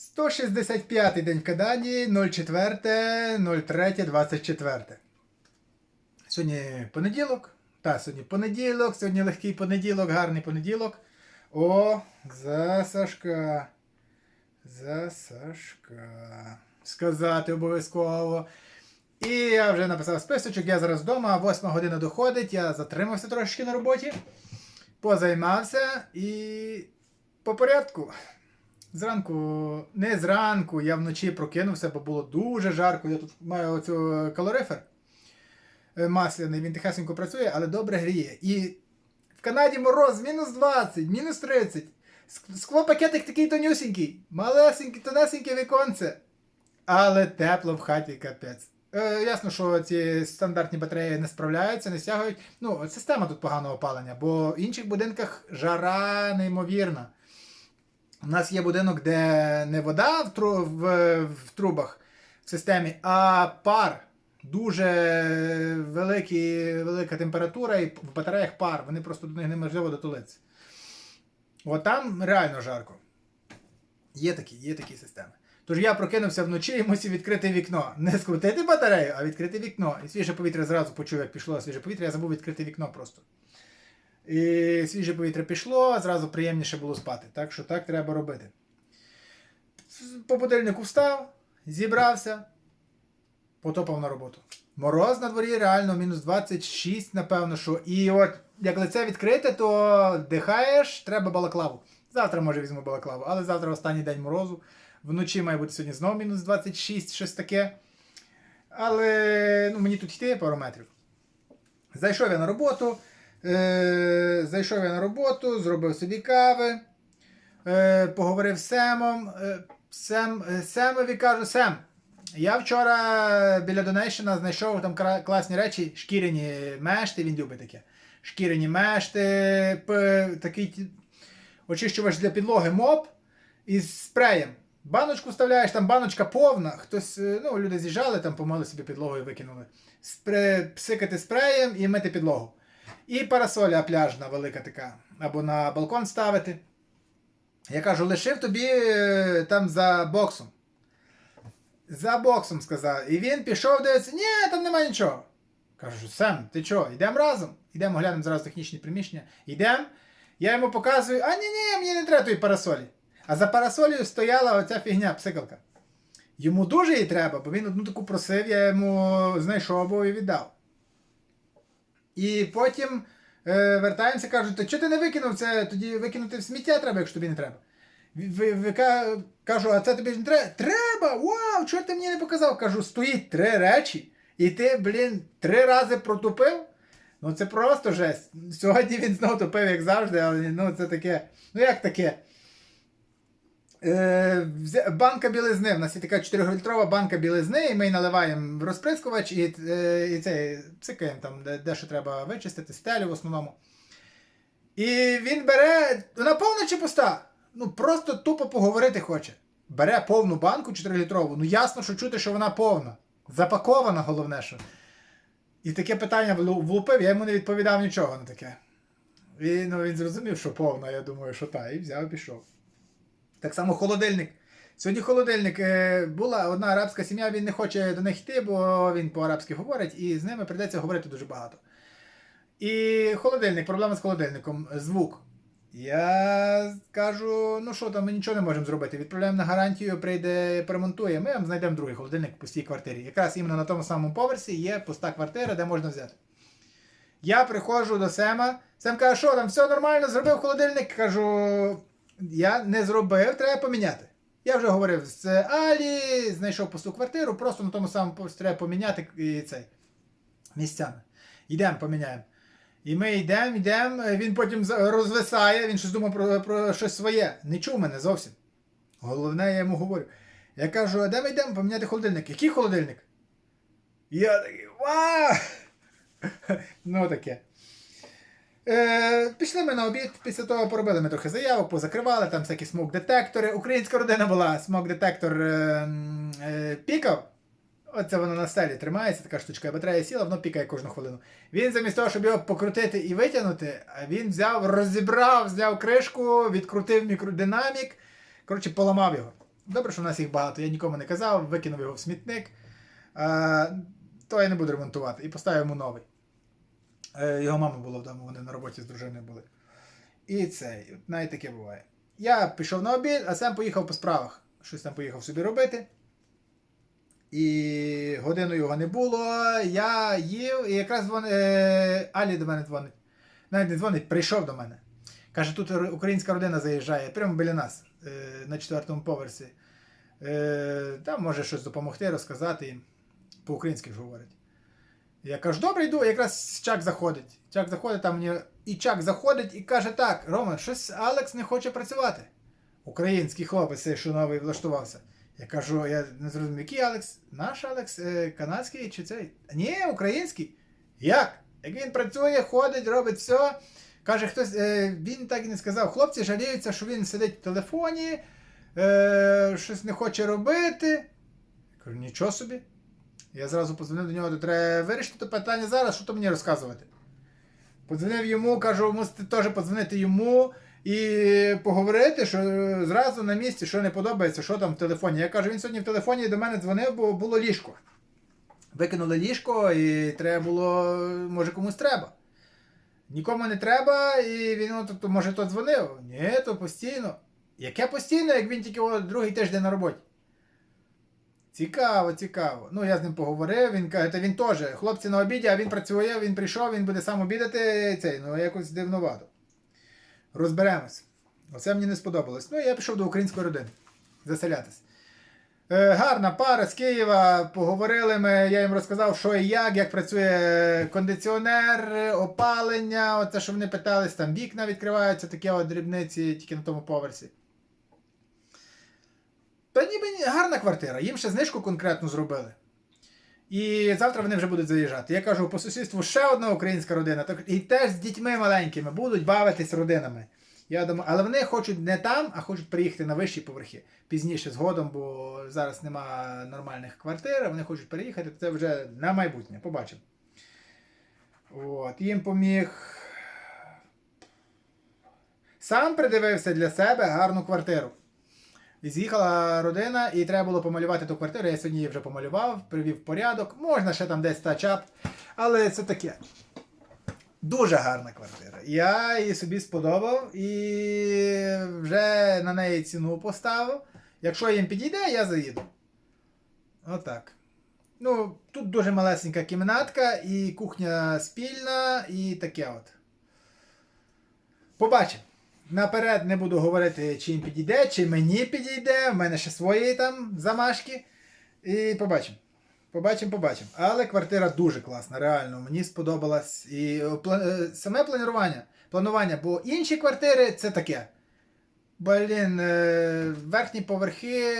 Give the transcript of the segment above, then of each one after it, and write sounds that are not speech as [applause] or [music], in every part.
165 день в Кадані, 04.03.24. Сьогодні понеділок. Та, сьогодні понеділок, сьогодні легкий понеділок, гарний понеділок. О, за Сашка. За Сашка. Сказати обов'язково. І я вже написав списочок, я зараз вдома, 8 година доходить, я затримався трошки на роботі, позаймався і по порядку. Зранку, не зранку, я вночі прокинувся, бо було дуже жарко. Я тут маю оцю калорифер е, масляний, він тихесенько працює, але добре гріє. І в Канаді мороз мінус 20, мінус 30. Ск- Склопакетик такий тонюсінький, малесенький, тонесеньке віконце. Але тепло в хаті капець. Е, ясно, що ці стандартні батареї не справляються, не стягують. Ну, система тут поганого опалення, бо в інших будинках жара неймовірна. У нас є будинок, де не вода в, тру, в, в трубах в системі, а пар. Дуже великі, велика температура і в батареях пар. Вони просто до них неможливо дотулитися. От там реально жарко. Є такі, є такі системи. Тож я прокинувся вночі і мусив відкрити вікно. Не скрутити батарею, а відкрити вікно. І свіже повітря зразу почув, як пішло свіже повітря, я забув відкрити вікно просто. І свіже повітря пішло, зразу приємніше було спати. Так що так треба робити. По будильнику встав, зібрався, потопав на роботу. Мороз на дворі реально мінус 26, напевно, що. І от як лице відкрите, то дихаєш, треба балаклаву. Завтра, може, візьму балаклаву, але завтра останній день морозу. Вночі має бути сьогодні знову мінус 26, щось таке. Але ну, мені тут йти пару метрів. Зайшов я на роботу. Е, зайшов я на роботу, зробив собі кави, е, поговорив з Семом. Е, Сем, Семові кажу, Сем, я вчора біля Донейшина знайшов там класні речі, шкіряні мешти, він любить таке. Шкіряні мешти, такий очищувач для підлоги моп із спреєм. Баночку вставляєш, там баночка повна. Хтось, ну, люди з'їжджали, там помили собі підлогу і викинули. Спре, псикати спреєм і мити підлогу. І парасоля пляжна велика така. Або на балкон ставити. Я кажу, лишив тобі е, там за боксом. За боксом сказав. І він пішов, дивиться, ні, там нема нічого. Кажу, Сем, ти чого, йдемо разом? Йдемо, глянемо зараз технічні приміщення. Йдемо. Я йому показую, а ні, ні, мені не треба тої парасолі. А за парасолею стояла оця фігня, псикалка. Йому дуже її треба, бо він одну таку просив, я йому знайшов і віддав. І потім е, вертаємося, кажуть, то чого ти не викинув це? Тоді викинути в сміття треба, якщо тобі не треба. Ви, ви, ка- кажу, а це тобі не треба? Треба! Вау! Чого ти мені не показав? Кажу, стоїть три речі, і ти, блін, три рази протупив? Ну це просто жесть. Сьогодні він знову тупив, як завжди, але ну це таке. Ну як таке? Е, банка білизни. У нас є така 4-літрова банка білизни, і ми наливаємо в розприскувач і, е, і це псикаємо там, де, де що треба вичистити, стелю в основному. І він бере. Вона повна чи пуста? Ну просто тупо поговорити хоче. Бере повну банку 4-літрову. Ну ясно, що чути, що вона повна. Запакована, головне, що. І таке питання влупив, я йому не відповідав нічого на таке. І ну, він зрозумів, що повна, я думаю, що та, і взяв і пішов. Так само холодильник. Сьогодні холодильник. Е, була одна арабська сім'я, він не хоче до них йти, бо він по-арабськи говорить, і з ними прийдеться говорити дуже багато. І холодильник, проблема з холодильником, звук. Я кажу, ну що там, ми нічого не можемо зробити. Відправляємо на гарантію, прийде, поремонтує. Ми вам знайдемо другий холодильник в пустій квартирі. Якраз іменно на тому самому поверсі є пуста квартира, де можна взяти. Я приходжу до Сема. Сем каже, що там, все нормально, зробив холодильник. Кажу, я не зробив, треба поміняти. Я вже говорив з Алі, знайшов пусту квартиру, просто на тому самому треба поміняти і цей місцями. Йдемо, поміняємо. І ми йдемо, йдемо, він потім розвисає, він щось думав про, про щось своє. Не чув мене зовсім. Головне, я йому говорю. Я кажу, а де ми йдемо поміняти холодильник? Який холодильник? Я такий, вау! [laughs] ну таке. Е, пішли ми на обід, після того поробили ми трохи заявок, позакривали, там всякі смок-детектори. Українська родина була, смок-детектор е, е, пікав. Оце воно на стелі тримається, така штучка, батарея сіла, воно пікає кожну хвилину. Він замість того, щоб його покрутити і витягнути, він взяв, розібрав, зняв кришку, відкрутив мікродинамік. Коротше, поламав його. Добре, що в нас їх багато. Я нікому не казав, викинув його в смітник. А, то я не буду ремонтувати і поставив йому новий. Е, Його мама була вдома, вони на роботі з дружиною були. І це, навіть таке буває. Я пішов на обід, а сам поїхав по справах. Щось там поїхав собі робити. І годину його не було. Я їв, і якраз дзвон... е, Алі до мене дзвонить. Навіть не дзвонить, прийшов до мене. Каже, тут українська родина заїжджає прямо біля нас е, на четвертому поверсі. Там може щось допомогти, розказати їм. По-українськи ж говорить. Я кажу, добре, йду, якраз Чак заходить. Чак заходить, там мені. І Чак заходить і каже: так, Рома, щось Алекс не хоче працювати. Український хлопець, що новий влаштувався. Я кажу, я не зрозумів, який Алекс? Наш Алекс, е, канадський чи цей? Ні, український. Як? Як він працює, ходить, робить все. Каже, хтось, е, він так і не сказав. Хлопці жаліються, що він сидить в телефоні, е, щось не хоче робити. Я кажу, нічого собі. Я зразу позвонив до нього, то треба вирішити це питання зараз, що то мені розказувати. Подзвонив йому, кажу, мусите теж подзвонити йому і поговорити, що зразу на місці, що не подобається, що там в телефоні. Я кажу, він сьогодні в телефоні до мене дзвонив, бо було ліжко. Викинули ліжко і треба було, може комусь треба. Нікому не треба, і він то, може то дзвонив. Ні, то постійно. Яке постійно, як він тільки другий тиждень на роботі? Цікаво, цікаво. Ну, я з ним поговорив, він каже, та він теж. Хлопці на обіді, а він працює, він прийшов, він буде сам обідати цей, ну якось дивновато. Розберемось. Оце мені не сподобалось. Ну, я пішов до української родини заселятись. Е, гарна пара з Києва. Поговорили ми, я їм розказав, що і як, як працює кондиціонер, опалення. Оце, що вони питались, там вікна відкриваються, такі от дрібниці тільки на тому поверсі. Гарна квартира, їм ще знижку конкретну зробили. І завтра вони вже будуть заїжджати. Я кажу, по сусідству ще одна українська родина, так і теж з дітьми маленькими будуть бавитись родинами. Я думаю, але вони хочуть не там, а хочуть приїхати на вищі поверхи пізніше згодом, бо зараз нема нормальних квартир, вони хочуть переїхати, це вже на майбутнє, побачимо. От, їм поміг. Сам придивився для себе гарну квартиру. З'їхала родина, і треба було помалювати ту квартиру. Я сьогодні її вже помалював, привів порядок. Можна ще там десь тачап, але це таке. Дуже гарна квартира. Я її собі сподобав і вже на неї ціну поставив. Якщо їм підійде, я заїду. Отак. Ну, тут дуже малесенька кімнатка, і кухня спільна, і таке от. Побачимо. Наперед не буду говорити, чи їм підійде, чи мені підійде. В мене ще свої там замашки. І побачимо. Побачимо, побачимо. Але квартира дуже класна, реально. Мені сподобалось. І е, е, саме планування. Планування, бо інші квартири це таке. Блін, е, верхні поверхи,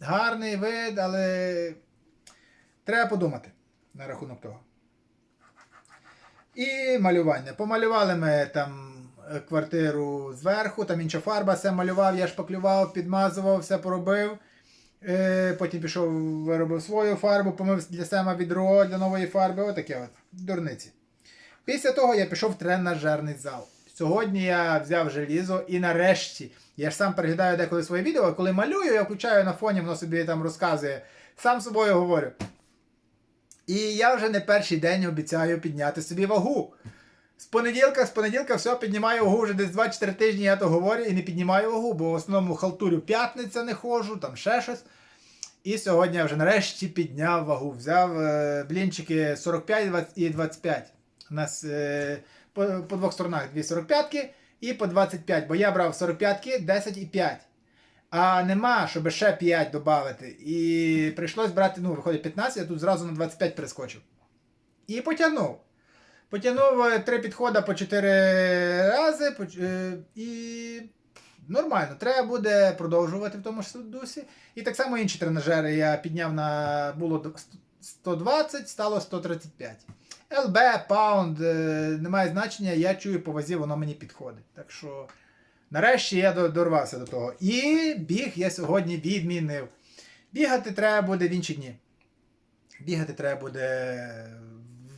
гарний вид, але треба подумати на рахунок того. І малювання. Помалювали ми там квартиру зверху, там інша фарба, все малював, я шпаклював, підмазував, все поробив. Е, потім пішов, виробив свою фарбу, помив для себе відро для нової фарби. Отаке от. Дурниці. Після того я пішов в тренажерний зал. Сьогодні я взяв желізо і нарешті. Я ж сам переглядаю деколи своє відео, коли малюю, я включаю на фоні, воно собі там розказує. Сам собою говорю. І я вже не перший день обіцяю підняти собі вагу. З понеділка, з понеділка все піднімаю вагу вже десь 2-4 тижні, я то говорю і не піднімаю вагу, бо в основному халтурю п'ятниця не ходжу, там ще щось. І сьогодні я вже нарешті підняв вагу. Взяв е, блінчики 45 і 20 і 25. У нас е, по, по двох сторонах дві 45 і по 25, бо я брав 45-ки 10 і 5. А нема, щоб ще 5 додати. І прийшлось брати, ну, виходить 15, я тут зразу на 25 перескочив. І потягнув. Потягнув е, три підходи по 4 рази. е, І нормально. Треба буде продовжувати в тому ж дусі. І так само інші тренажери я підняв на було 120, стало 135. ЛБ, паунд, е, немає значення, я чую по вазі, воно мені підходить. Так що нарешті я дорвався до того. І біг я сьогодні відмінив. Бігати треба буде в інші дні. Бігати треба буде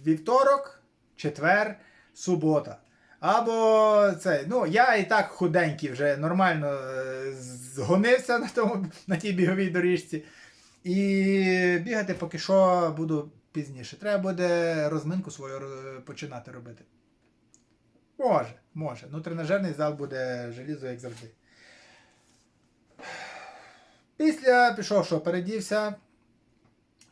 в вівторок, четвер, субота. Або цей, ну, я і так худенький вже нормально е, згонився на, тому, на тій біговій доріжці. І бігати поки що буду пізніше. Треба буде розминку свою починати робити. Може, може. Ну, тренажерний зал буде желізо, як завжди. Після пішов, що передівся.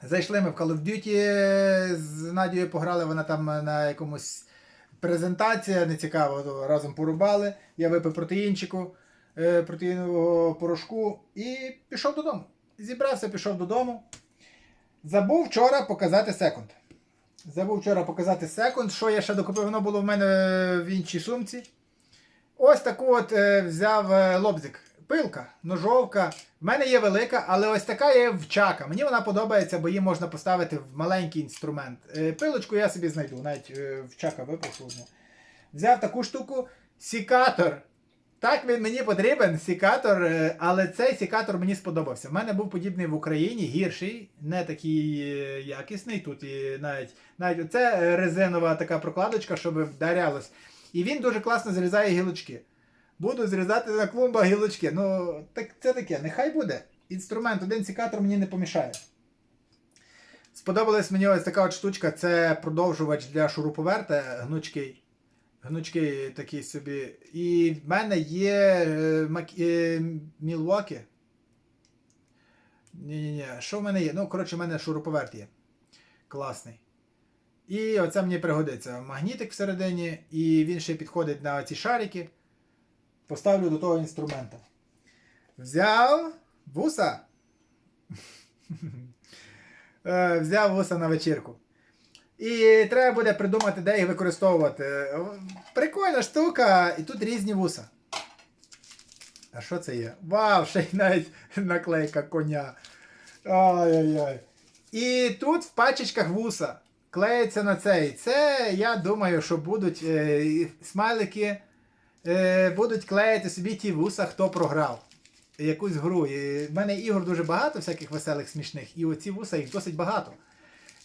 Зайшли ми в Call of Duty з Надією пограли, вона там на якомусь презентація, не цікаво, разом порубали. Я випив протеїнчику, е, протеїнового порошку і пішов додому. Зібрався, пішов додому. Забув вчора показати секунд. Забув вчора показати секунд, що я ще докупив, воно було в мене в іншій сумці. Ось таку от е, взяв е, лобзик. Пилка, ножовка. В мене є велика, але ось така є в чака. Мені вона подобається, бо її можна поставити в маленький інструмент. Е, Пилочку я собі знайду, навіть е, в чака випрошу одну. Взяв таку штуку, сікатор. Так він мені потрібен, сікатор, е, але цей сікатор мені сподобався. У мене був подібний в Україні, гірший, не такий якісний. Тут і навіть навіть оце резинова така прокладочка, щоб вдарялось. І він дуже класно зрізає гілочки. Буду зрізати на клумбах гілочки. Ну, так це таке, нехай буде. Інструмент, один сікатор мені не помішає. Сподобалась мені ось така от штучка, це продовжувач для шуруповерта, гнучкий. Гнучкий такий собі. І в мене є е, е, Ні-ні-ні, що в мене є? Ну, коротше, в мене шуруповерт є. Класний. І оце мені пригодиться. Магнітик всередині, і він ще підходить на ці шарики. Поставлю до того інструмента. Взяв вуса. Е, Взяв вуса на вечірку. І треба буде придумати, де їх використовувати. Прикольна штука, і тут різні вуса. А що це є? Вау, ще й навіть наклейка коня. Ай-яй-яй. І тут в пачечках вуса клеїться на цей. Це, я думаю, що будуть е, смайлики е, будуть клеїти собі ті вуса, хто програв. Якусь гру. В мене ігор дуже багато, всяких веселих, смішних, і оці вуса їх досить багато.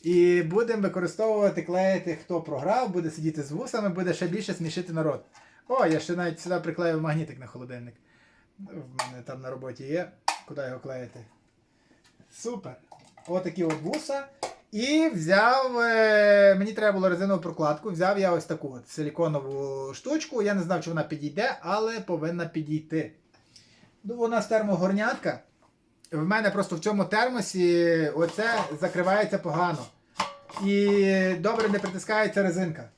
І будемо використовувати, клеїти, хто програв, буде сидіти з вусами, буде ще більше смішити народ. О, я ще навіть сюди приклеїв магнітик на холодильник. В мене там на роботі є. Куди його клеїти? Супер. Отакі от вуса. І взяв. Е, мені треба було резинову прокладку. Взяв я ось таку от силіконову штучку. Я не знав, чи вона підійде, але повинна підійти. Ну, вона з термогорнятка. В мене просто в цьому термосі оце закривається погано. І добре не притискається резинка.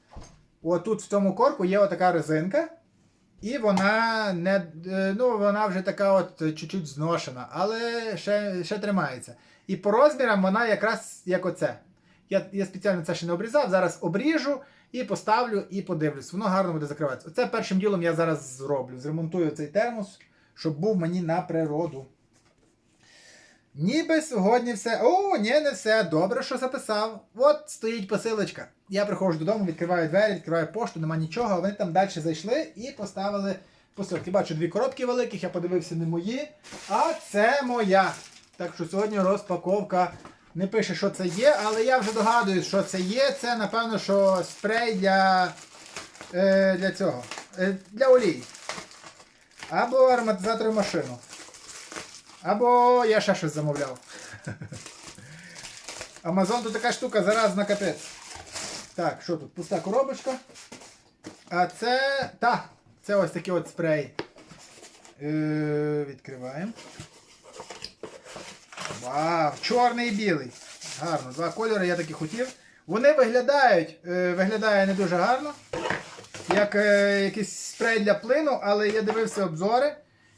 Отут в цьому корку є отака резинка. І вона не, е, ну, вона вже така от чуть-чуть зношена, але ще, ще тримається. І по розмірам вона якраз як оце. Я, я спеціально це ще не обрізав, зараз обріжу і поставлю і подивлюсь. Воно гарно буде закриватися. Оце першим ділом я зараз зроблю. Зремонтую цей термос, щоб був мені на природу. Ніби сьогодні все. О, ні, не все. Добре, що записав. От стоїть посилочка. Я приходжу додому, відкриваю двері, відкриваю пошту, нема нічого, а вони там далі зайшли і поставили посилки. Бачу дві коробки великих, я подивився не мої. А це моя. Так що сьогодні розпаковка. Не пише, що це є, але я вже догадуюсь, що це є. Це, напевно, що спрей для, е, для цього. Е, для олії. Або ароматизатор машину. Або я ще щось замовляв. [laughs] Амазон то така штука заразна капець. Так, що тут? Пуста коробочка. А це. Та, це ось такий от спрей. Е, відкриваємо. Вау, чорний і білий. Гарно. Два кольори я таки хотів. Вони виглядають, е, виглядає не дуже гарно. Як е, якийсь спрей для плину, але я дивився обзори.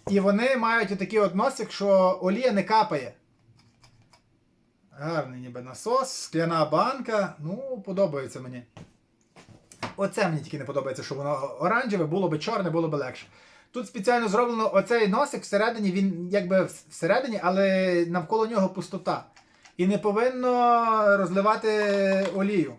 І вони мають отакий от що олія не капає. Гарний ніби насос, скляна банка. Ну, подобається мені. Оце мені тільки не подобається, що воно оранжеве, було би чорне, було б легше. Тут спеціально зроблено оцей носик всередині, він якби всередині, але навколо нього пустота. І не повинно розливати олію.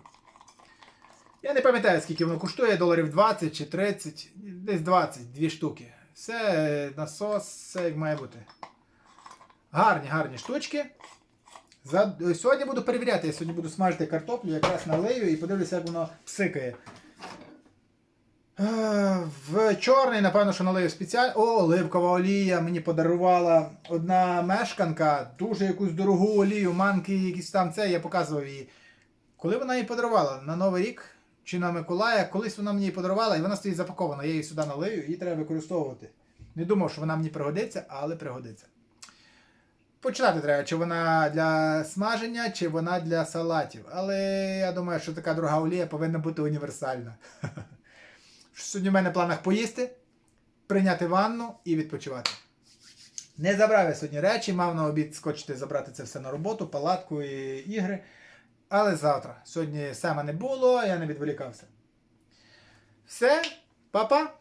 Я не пам'ятаю, скільки воно коштує, доларів 20 чи 30, десь 20, дві штуки. Все, насос, все як має бути. Гарні, гарні штучки. За... Сьогодні буду перевіряти, я сьогодні буду смажити картоплю, якраз налию і подивлюся, як воно псикає. Е, В чорний, напевно, що налию спеціально. О, оливкова олія мені подарувала одна мешканка, дуже якусь дорогу олію, манки, якісь там це, я показував її. Коли вона її подарувала? На Новий рік чи на Миколая, колись вона мені її подарувала, і вона стоїть запакована. Я її сюди налию, її треба використовувати. Не думав, що вона мені пригодиться, але пригодиться. Почитати треба, чи вона для смаження, чи вона для салатів. Але я думаю, що така дорога олія повинна бути універсальна. [laughs] Сьогодні в мене в планах поїсти, прийняти ванну і відпочивати. Не забрав я сьогодні речі, мав на обід скочити забрати це все на роботу, палатку і ігри. Але завтра. Сьогодні саме не було, я не відволікався. Все, па-па!